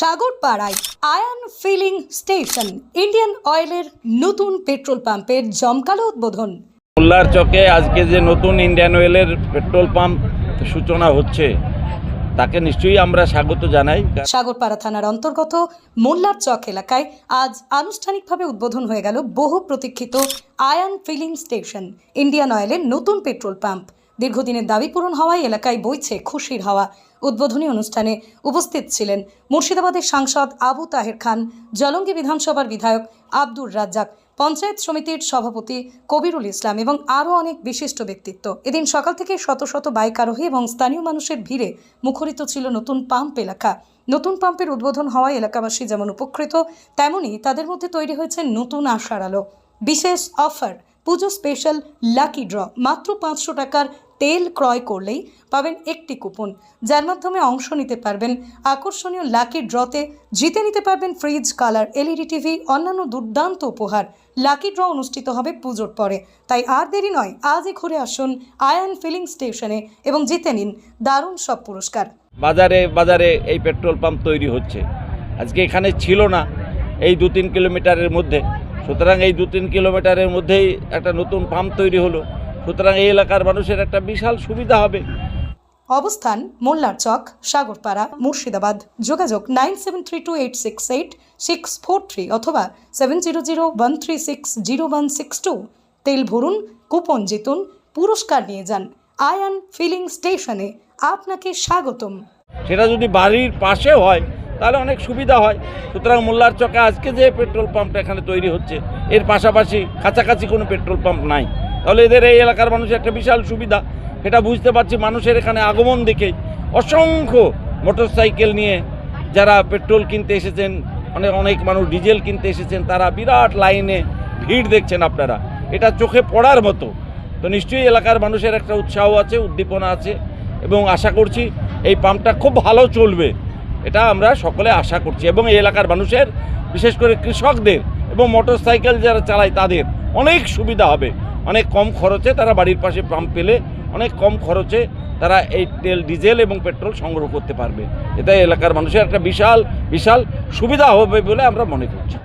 সাগরপাড়ায় Ayan filling station Indian অয়েলের নতুন petrol পাম্পের জমকালো উদ্বোধন। মোল্লার চকে আজকে যে নতুন ইন্ডিয়ান অয়েলের পেট্রোল পাম্প সূচনা হচ্ছে তাকে নিশ্চয়ই আমরা স্বাগত জানাই। সাগরপাড়া থানার অন্তর্গত মোল্লার চক এলাকায় আজ আনুষ্ঠানিকভাবে উদ্বোধন হয়ে গেল বহু প্রতীক্ষিত আয়ন ফিলিং স্টেশন ইন্ডিয়ান অয়েলের নতুন পেট্রোল পাম্প। দীর্ঘদিনের দাবি পূরণ হওয়ায় এলাকায় বইছে খুশির হাওয়া। উদ্বোধনী অনুষ্ঠানে উপস্থিত ছিলেন মুর্শিদাবাদের সাংসদ আবু তাহের খান, জলঙ্গি বিধানসভার বিধায়ক আব্দুর রাজ্জাক, পঞ্চায়েত সমিতির সভাপতি কবিরুল ইসলাম এবং আরও অনেক বিশিষ্ট ব্যক্তিত্ব। এদিন সকাল থেকে শত শত বাইক আরোহী এবং স্থানীয় মানুষের ভিড়ে মুখরিত ছিল নতুন পাম্প এলাকা। নতুন পাম্পের উদ্বোধন হওয়ায় এলাকাবাসী যেমন উপকৃত, তেমনই তাদের মধ্যে তৈরি হয়েছে নতুন আশার আলো। বিশেষ অফার পুজো স্পেশাল লাকি ড্র মাত্র পাঁচশো টাকার তেল ক্রয় করলেই পাবেন একটি কুপন যার মাধ্যমে অংশ নিতে পারবেন আকর্ষণীয় লাকি ড্রতে জিতে নিতে পারবেন ফ্রিজ কালার এলইডি টিভি অন্যান্য দুর্দান্ত উপহার। লাকি ড্র অনুষ্ঠিত হবে পুজোর পরে। তাই আর দেরি নয়, আজই ঘুরে আসুন আয়ন ফিলিং স্টেশনে এবং জিতে নিন দারুণ সব পুরস্কার। বাজারে বাজারে এই পেট্রোল পাম্প তৈরি হচ্ছে। আজকে এখানে ছিল না, এই দু তিন কিলোমিটারের মধ্যে। সুতরাং এই দু তিন কিলোমিটারের মধ্যেই একটা নতুন পাম্প তৈরি হলো। সুতরাং এই এলাকার মানুষের একটা বিশাল সুবিধা হবে। অবস্থান মোল্লার চক সাগরপাড়া মুর্শিদাবাদ। যোগাযোগ nine seven three two eight six eight six four three অথবা seven zero zero one three six zero one six two. তেল ভরুন কুপন জিতুন পুরস্কার নিয়ে যান। আয়ান ফিলিং স্টেশনে আপনাকে স্বাগতম। সেটা যদি বাড়ির পাশে হয় তাহলে অনেক সুবিধা হয়। সুতরাং মোল্লার চকে আজকে যে পেট্রোল পাম্পটা এখানে তৈরি হচ্ছে, এর পাশাপাশি কাছাকাছি কোনো পেট্রোল পাম্প নাই। তাহলে এদের এই এলাকার মানুষের একটা বিশাল সুবিধা। সেটা বুঝতে পারছি মানুষের এখানে আগমন দেখে অসংখ্য মোটরসাইকেল নিয়ে যারা পেট্রোল কিনতে এসেছেন অনেক অনেক মানুষ ডিজেল কিনতে এসেছেন, তারা বিরাট লাইনে ভিড় দেখছেন আপনারা। এটা চোখে পড়ার মতো। তো নিশ্চয়ই এলাকার মানুষের একটা উৎসাহ আছে, উদ্দীপনা আছে। এবং আশা করছি এই পাম্পটা খুব ভালো চলবে। এটা আমরা সকলে আশা করছি এবং এই এলাকার মানুষের, বিশেষ করে কৃষকদের এবং মোটর সাইকেল যারা চালায় তাদের অনেক সুবিধা হবে। অনেক কম খরচে তারা বাড়ির পাশে পাম্প পেলে অনেক কম খরচে তারা এই তেল, ডিজেল এবং পেট্রোল সংগ্রহ করতে পারবে। এটা এলাকার মানুষের একটা বিশাল বিশাল সুবিধা হবে বলে আমরা মনে করছি।